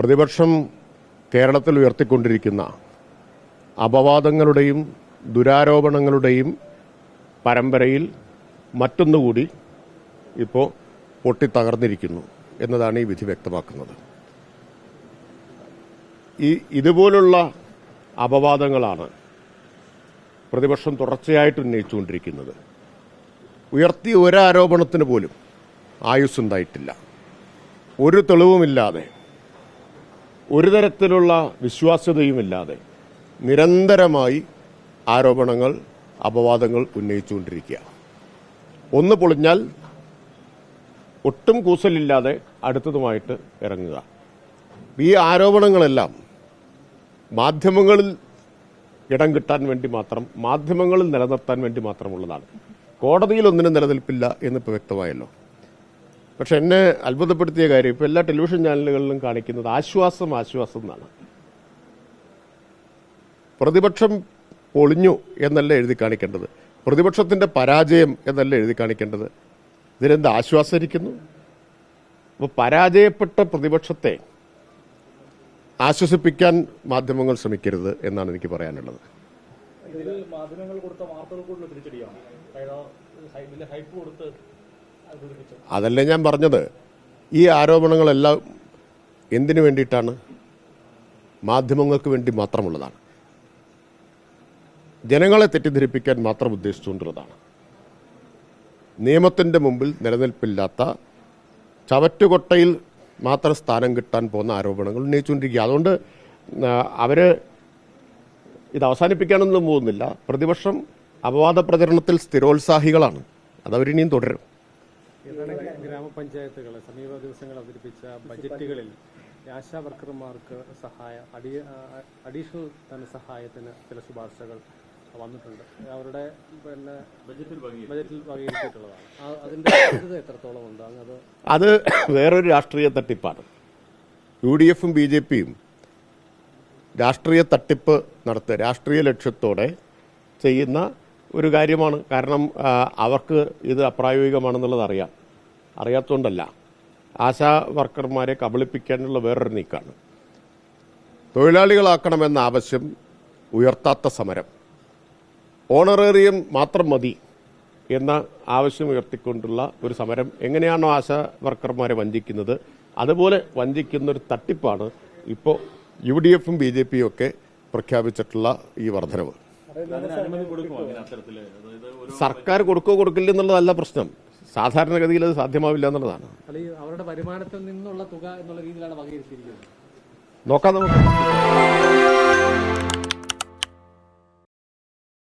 പ്രതിപക്ഷം കേരളത്തിൽ ഉയർത്തിക്കൊണ്ടിരിക്കുന്ന അപവാദങ്ങളുടെയും ദുരാരോപണങ്ങളുടെയും പരമ്പരയിൽ മറ്റൊന്നുകൂടി ഇപ്പോൾ പൊട്ടിത്തകർന്നിരിക്കുന്നു എന്നതാണ് ഈ വിധി വ്യക്തമാക്കുന്നത്. ഈ ഇതുപോലുള്ള അപവാദങ്ങളാണ് പ്രതിപക്ഷം തുടർച്ചയായിട്ട് ഉന്നയിച്ചുകൊണ്ടിരിക്കുന്നത്. ഉയർത്തിയ ഒരാരോപണത്തിന് പോലും ആയുസ് ഉണ്ടായിട്ടില്ല ഒരു തെളിവുമില്ലാതെ ഒരു തരത്തിലുള്ള വിശ്വാസ്യതയുമില്ലാതെ നിരന്തരമായി ആരോപണങ്ങൾ അപവാദങ്ങൾ ഉന്നയിച്ചുകൊണ്ടിരിക്കുക. ഒന്ന് പൊളിഞ്ഞാൽ ഒട്ടും കൂസലില്ലാതെ അടുത്തതുമായിട്ട് ഇറങ്ങുക. ഈ ആരോപണങ്ങളെല്ലാം മാധ്യമങ്ങളിൽ ഇടം കിട്ടാൻ വേണ്ടി മാത്രം മാധ്യമങ്ങളിൽ നിലനിർത്താൻ വേണ്ടി മാത്രമുള്ളതാണ്. കോടതിയിൽ ഒന്നിനും നിലനിൽപ്പില്ല എന്നിപ്പോൾ വ്യക്തമായല്ലോ. പക്ഷെ എന്നെ അത്ഭുതപ്പെടുത്തിയ കാര്യം ഇപ്പോൾ എല്ലാ ടെലിവിഷൻ ചാനലുകളിലും കാണിക്കുന്നത് ആശ്വാസം ആശ്വാസം എന്നാണ്. പ്രതിപക്ഷം പൊളിഞ്ഞു എന്നല്ല എഴുതി കാണിക്കേണ്ടത്. പ്രതിപക്ഷത്തിന്റെ പരാജയം എന്നല്ല എഴുതി കാണിക്കേണ്ടത്. ഇതിനെന്ത് ആശ്വാസരിക്കുന്നു? അപ്പോൾ പരാജയപ്പെട്ട പ്രതിപക്ഷത്തെ ആശ്വസിപ്പിക്കാൻ മാധ്യമങ്ങൾ ശ്രമിക്കരുത് എന്നാണ് എനിക്ക് പറയാനുള്ളത്. ഇതിൽ മാധ്യമങ്ങൾ കൊടുത്ത വാർത്തകൾക്കുള്ള തിരിച്ചടിയാണ്? ഹൈപ്പ് കൊടുത്ത് അതല്ലേ ഞാൻ പറഞ്ഞത്? ഈ ആരോപണങ്ങളെല്ലാം എന്തിനു വേണ്ടിയിട്ടാണ്? മാധ്യമങ്ങൾക്ക് വേണ്ടി മാത്രമുള്ളതാണ്. ജനങ്ങളെ തെറ്റിദ്ധരിപ്പിക്കാൻ മാത്രം ഉദ്ദേശിച്ചുകൊണ്ടുള്ളതാണ്. നിയമത്തിന്റെ മുമ്പിൽ നിലനിൽപ്പില്ലാത്ത ചവറ്റുകൊട്ടയിൽ മാത്രം സ്ഥാനം കിട്ടാൻ പോകുന്ന ആരോപണങ്ങൾ ഉന്നയിച്ചുകൊണ്ടിരിക്കുക അതുകൊണ്ട് അവർ ഇത് അവസാനിപ്പിക്കാനൊന്നും പോകുന്നില്ല. പ്രതിപക്ഷം അപവാദ പ്രചരണത്തിൽ സ്ഥിരോത്സാഹികളാണ്. അതവരിനിയും തുടരും. ഏതാണ് ഗ്രാമപഞ്ചായത്തുകൾ സമീപ ദിവസങ്ങൾ അവതരിപ്പിച്ച ബജറ്റുകളിൽ ആശാ വർക്കർമാർക്ക് സഹായ അടി അഡീഷണൽ ധനസഹായത്തിന് ചില ശുപാർശകൾ വന്നിട്ടുണ്ട്. അവരുടെ പിന്നെ ബജറ്റിൽ വകയിരുത്തിയിട്ടുള്ളതാണ് അതിന്റെ സാധ്യത എത്രത്തോളം ഉണ്ട്? അത് അത് വേറൊരു രാഷ്ട്രീയ തട്ടിപ്പാണ്. യു ഡി എഫും ബി ജെ പിയും രാഷ്ട്രീയ തട്ടിപ്പ് നടത്തുക രാഷ്ട്രീയ ലക്ഷ്യത്തോടെ ചെയ്യുന്ന ഒരു കാര്യമാണ്. കാരണം അവർക്ക് ഇത് അപ്രായോഗികമാണെന്നുള്ളത് അറിയാം. അറിയാത്തതുകൊണ്ടല്ല ആശാ വർക്കർമാരെ കബളിപ്പിക്കാനുള്ള വേറൊരു നീക്കാണ്. തൊഴിലാളികളാക്കണമെന്ന ആവശ്യം ഉയർത്താത്ത സമരം. ഓണറേറിയം മാത്രം മതി എന്ന ആവശ്യം ഉയർത്തിക്കൊണ്ടുള്ള ഒരു സമരം എങ്ങനെയാണോ ആശാ വർക്കർമാരെ വഞ്ചിക്കുന്നത് അതുപോലെ വഞ്ചിക്കുന്ന ഒരു തട്ടിപ്പാണ് ഇപ്പോൾ യു ഡി എഫും ബി ജെ പിയും ഒക്കെ പ്രഖ്യാപിച്ചിട്ടുള്ള ഈ വർധനവ് സർക്കാർ കൊടുക്കോ കൊടുക്കില്ല എന്നുള്ളതല്ല പ്രശ്നം. സാധാരണഗതിയിൽ അത് സാധ്യമാവില്ല എന്നുള്ളതാണ്. അല്ലെങ്കിൽ അവരുടെ വരുമാനത്തിൽ നിന്നുള്ള തുക എന്നുള്ള രീതിയിലാണ് വകയിരുത്തിയിരിക്കുന്നത്. നോക്കാം നമുക്ക്.